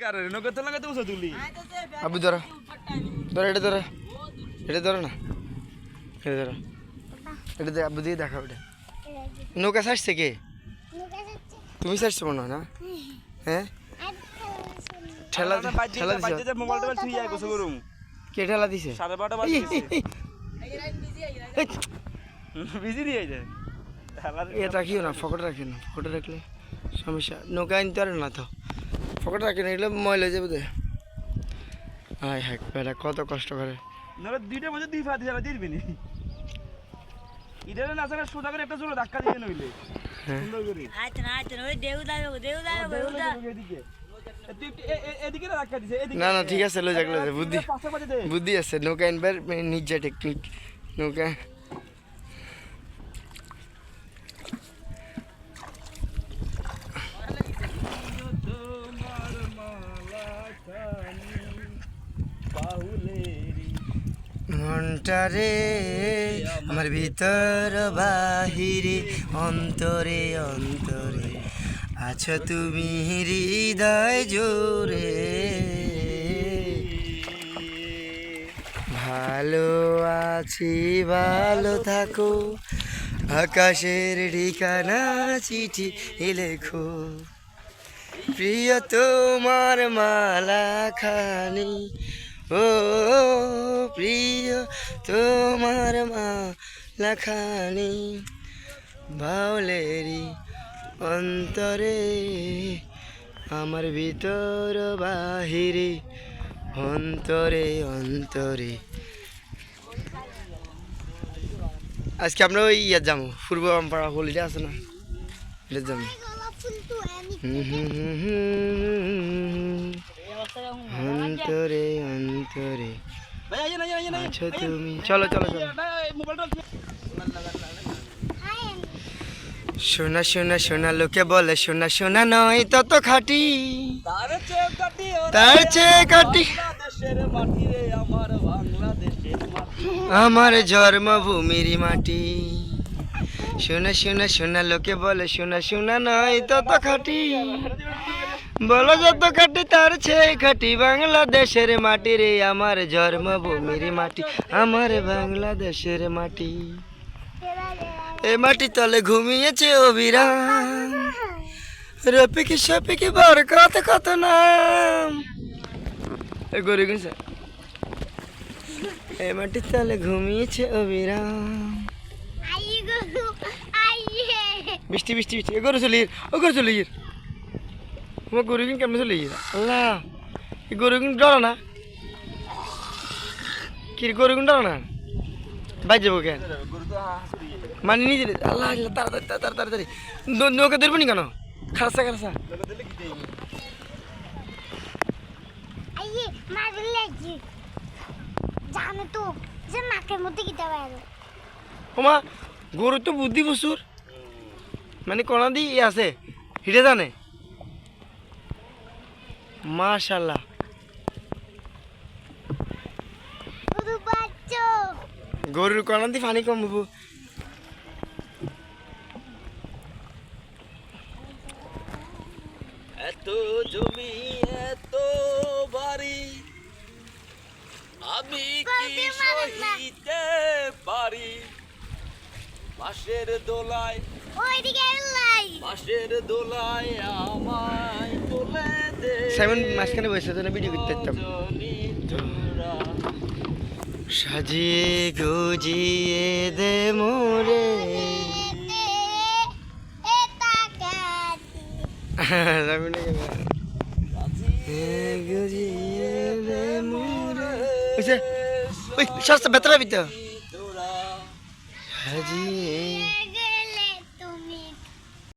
কারে নগদ তো লাগাতে বসে তুলি আবু ধরো। ধরো এটা ধরো। এটা ধরো না। এটা ধরো। এটা দে- আবু দিয়ে দেখাও এটা নৌকা ছাড়ছে কে? তুমি ছাড়ছো মনে হয় না? হ্যাঁ? ঠেলা ঠেলা দিছে। বাজে মোবাইলটা ছুঁই যায় গোসল করুম। কে ঠেলা দিছে? সাড়ে বারোটা বাজে বিজি দিয়ে যায় এটা রাখিও না ফকটে রাখিও না ফকটে রাখলে সমস্যা। নৌকা আনতে পারে না তো? পকেটে রাখি না এগুলো ময়লা যাবে দে। হাই প্যারা কত কষ্ট করে নাহলে দুইটা বছর দুই ফা দিয়ে দিবি ইদারে না জানা সোজা করে একটা জোরে ধাক্কা দিয়ে নইলে। না দেউ দেউ না না ঠিক আছে লো যাক বুদ্ধি। বুদ্ধি আছে নৌকা ইনভার নিজে টেকনিক নৌকা মনটা রে, আমার ভিতর বাহিরে, অন্তরে অন্তরে। আছো তুমি হৃদয় জোরে ভালো আছি, ভালো থাকো। আকাশের ঠিকানা, চিঠি লেখো। প্রিয় তোমার মালা খানি ও প্রিয় তোমার মালা খানি বাউলেরি অন্তরে আমার ভিতর বাহিরে অন্তরে অন্তরে। আজকে আমরা ওই ইয়ে যাব পূর্ব পাড়া হোলিটা আছে না? এটা যাব। হুম হুম হুম হুম হুম। অন্তরে অন্তরে। ভাই আইয়ে না আইয়ে না আছো তুমি? চলো চলো শোনা শোনা শোনা লোকে বলে শোনা শোনা নয় তত খাটি। তার চেয়ে কাটি আমার জন্মভূমির মাটি। শোনা শোনা শোনা লোকে বলে শোনা শোনা নয় তত খাটি। বলো যত খাটি তার চেয়ে খাটি বাংলাদেশের মাটি রে আমার জন্মভূমির মাটি আমার বাংলাদেশের মাটি। এ মাটি তলে ঘুমিয়েছে অবিরাম। রপিকি সপিকি বরকত কত নাম। এ গরি গুনছে এ মাটি তলে ঘুমিয়েছে অবিরাম। বৃষ্টি বৃষ্টি বৃষ্টি এ গরু চলি ও গরু চলি তোমার গরু কিন কেমন চলি আল্লাহ এই গরু কিন ডর না? কি গরু কিন ডর না? বাইর যাব কেন? গরু তো হাসি মানে নিজে আল্লাহ তাড়াতাড়ি তাড়াতাড়ি তাড়াতাড়ি। নৌ- নৌকা ধরবো নি কেন? খারাসা খারাসা ওমা গরু তো বুদ্ধি প্রচুর। মানে কোনা দি ই আছে হিটে জানে। মাশাল্লাহ গরু বাচ্চো। গরুর কোনা দি পানি কম এত জমি এত বাড়ি আমি কি সহিতে পারি? বাঁশের দোলায় ওইদিকে লাই বাঁশের দোলায় আমায় তোলে দে। সাইমন মাঝখানে বসে তো ভিডিও করতে যেতাম সাজিয়ে গুজিয়ে দে মোরে। সস্তা বেতরা বিতো সাজিয়ে